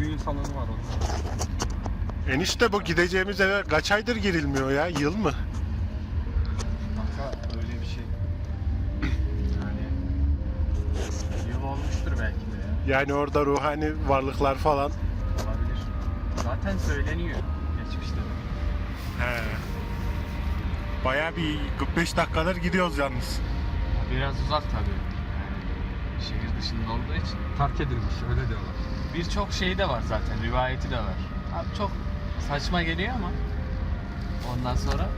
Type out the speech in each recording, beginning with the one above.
düğün salonu var orada. Enişte bu gideceğimiz eve kaç aydır girilmiyor ya? Yıl mı? Kanka öyle bir şey. Yani yıl olmuştur belki de ya. Yani orada ruhani varlıklar falan. Olabilir. Zaten söyleniyor geçmişte de. He. Baya bir 45 dakikadır gidiyoruz yalnız. Biraz uzak tabii. Şehir dışında olduğu için. Terk edilmiş öyle diyorlar. Birçok şeyi de var zaten, rivayeti de var. Abi çok saçma geliyor ama ondan sonra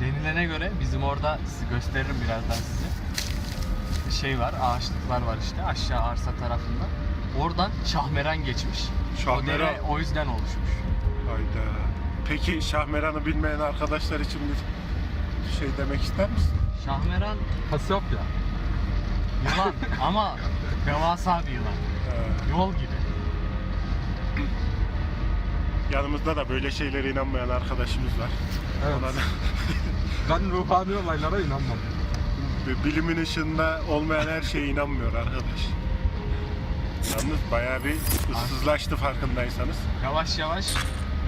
denilene göre bizim orada sizi gösteririm birazdan size. Şey var, ağaçlıklar var işte aşağı arsa tarafında. Oradan Şahmeran geçmiş. O Şahmeran. dere o yüzden oluşmuş. Hayda. Peki Şahmeran'ı bilmeyen arkadaşlar için bir şey demek ister misin? Şahmeran Kasiyopya. Yılan ama devasa bir yılan. He. Yol gibi. Yanımızda da böyle şeylere inanmayan arkadaşımız var. Evet. Ona da Ben ruhani olaylara inanmam. bilimin ışığında olmayan her şeye inanmıyor arkadaş. Yalnız bayağı bir ıssızlaştı farkındaysanız. Yavaş yavaş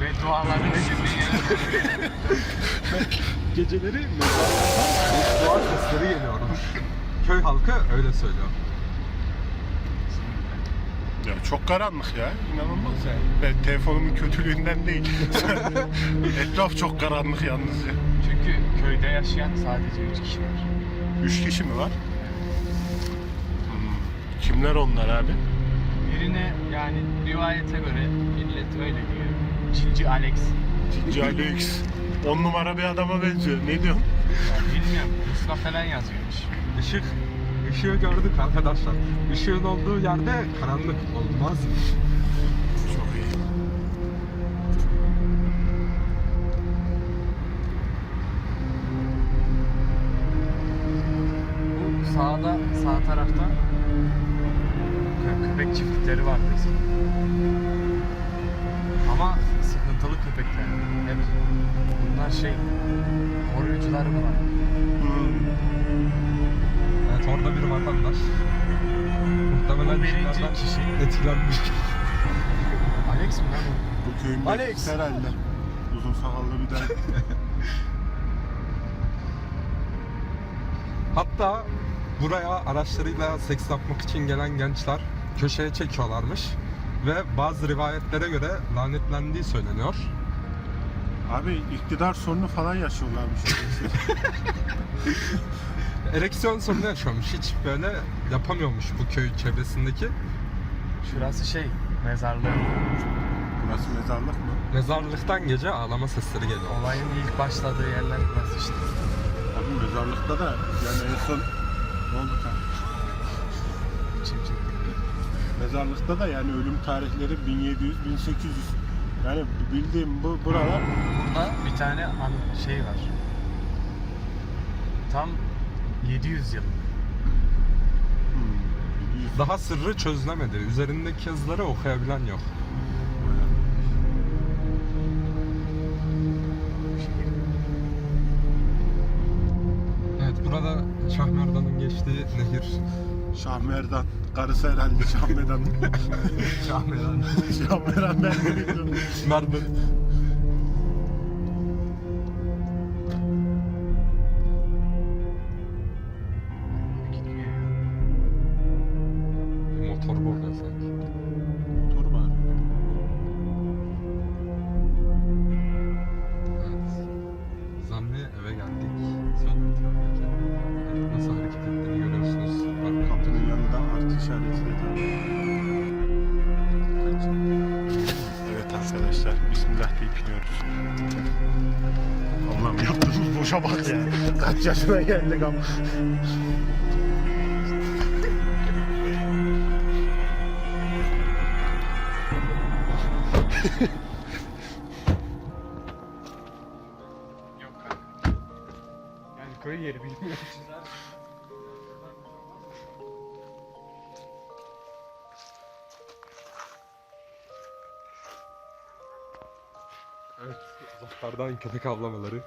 ve dualarını dinleyelim. Geceleri mezarlardan dua sesleri geliyormuş. Köy halkı öyle söylüyor. Ya çok karanlık ya. İnanılmaz yani. Ben telefonumun kötülüğünden değil. Etraf çok karanlık yalnız ya. Çünkü köyde yaşayan sadece 3 kişi var. Üç kişi mi var? Hmm. Kimler onlar abi? Birine yani rivayete göre millet öyle diyor. Cinci Alex. Cinci Alex. On numara bir adama benziyor. Ne diyorsun? Bilmiyorum. Muska falan yazıyormuş. Işık, ışığı gördük arkadaşlar. Işığın olduğu yerde karanlık olmaz. Çok iyi. Bu sağda, sağ tarafta kö- köpek çiftlikleri vardı eskiden. Ama sıkıntılı köpekler. Hep bunlar şey, koruyucular var? Hmm. Evet orada bir vatandaş. Muhtemelen Bu birinci kişi. etkilenmiş. Alex mi lan o? Bu köyün Alex. herhalde. Uzun sakallı bir de. Hatta buraya araçlarıyla seks yapmak için gelen gençler köşeye çekiyorlarmış. Ve bazı rivayetlere göre lanetlendiği söyleniyor. Abi iktidar sorunu falan yaşıyorlarmış. Ereksiyon sorunu yaşıyormuş. Hiç böyle yapamıyormuş bu köy çevresindeki. Şurası şey, mezarlığı. Burası mezarlık mı? Mezarlıktan gece ağlama sesleri geliyor. Olayın ilk başladığı yerler burası işte. Abi mezarlıkta da yani en son ne oldu kanka? Mezarlıkta da yani ölüm tarihleri 1700 1800. Yani bildiğim bu buralar Burada bir tane an şey var. Tam 700 yıl. hmm, 700 Daha sırrı çözülemedi. Üzerindeki yazıları okuyabilen yok. Evet burada Şahmerdan'ın geçtiği nehir. Şahmerdan. Karısı herhalde Şahmerdan. Şahmerdan. Şahmerdan ben de bilmiyorum. Merdan. Bismillah deyip iniyoruz. Allah'ım yaptığımız boşa bak ya. Kaç yaşına geldik ama. Yok kanka. Yani köy yeri bilmiyorum. Evet, uzaklardan köpek avlamaları.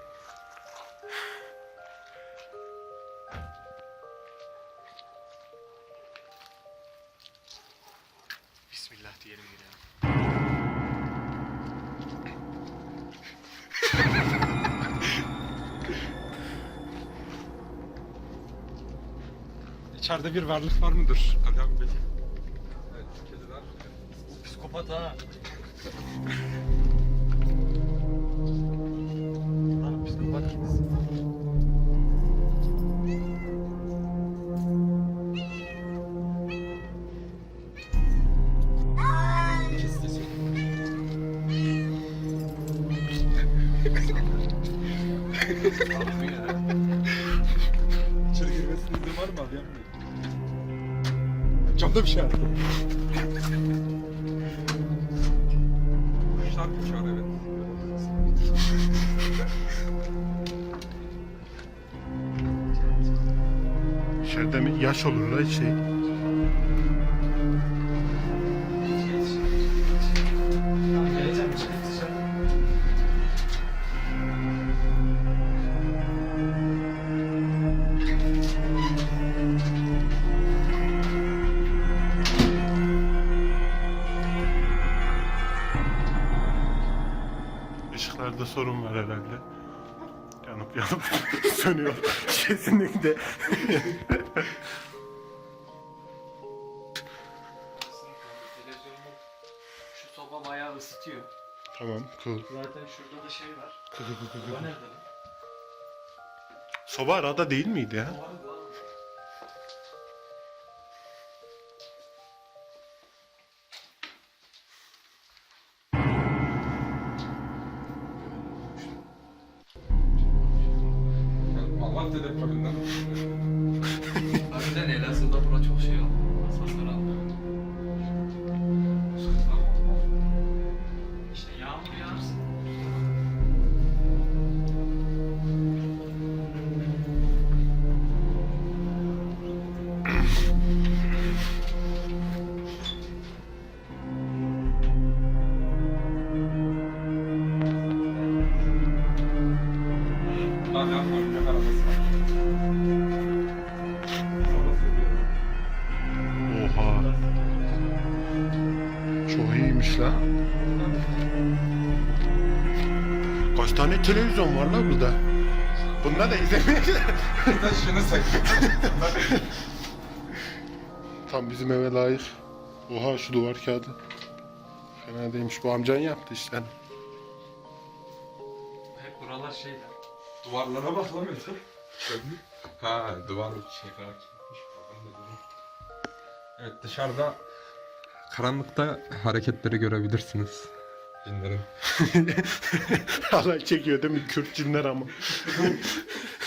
Bismillah diyelim yine. İçeride bir varlık var mıdır? Ali abi. Evet, kediler. Psikopat ha. İçeri girmesinin izin var mı Bey? Camda bir şey var. Kuşlar kuşar evet. İçeride mi? Yaş olur la şey. Sorun var herhalde. Yanıp yanıp sönüyor. Kesinlikle. Şu soba bayağı ısıtıyor. tamam, cool. Zaten şurada da şey var. Bu cool. nerede lan? Soba arada değil miydi ya? Vardı lan. Malatya depreminden. Harbiden Elazığ'da bura çok şey oldu. Tane televizyon var la burada? Bunlar da izlemeyiz. Bir de şunu sakın. Tam bizim eve layık. Oha şu duvar kağıdı. Fena değilmiş. Bu amcan yaptı işte. Hep buralar şeyler. Duvarlara bak lan Mete. Ha duvar şey rakipmiş. Evet dışarıda karanlıkta hareketleri görebilirsiniz. Cinlerin. Halay çekiyor değil mi? Kürt cinler ama.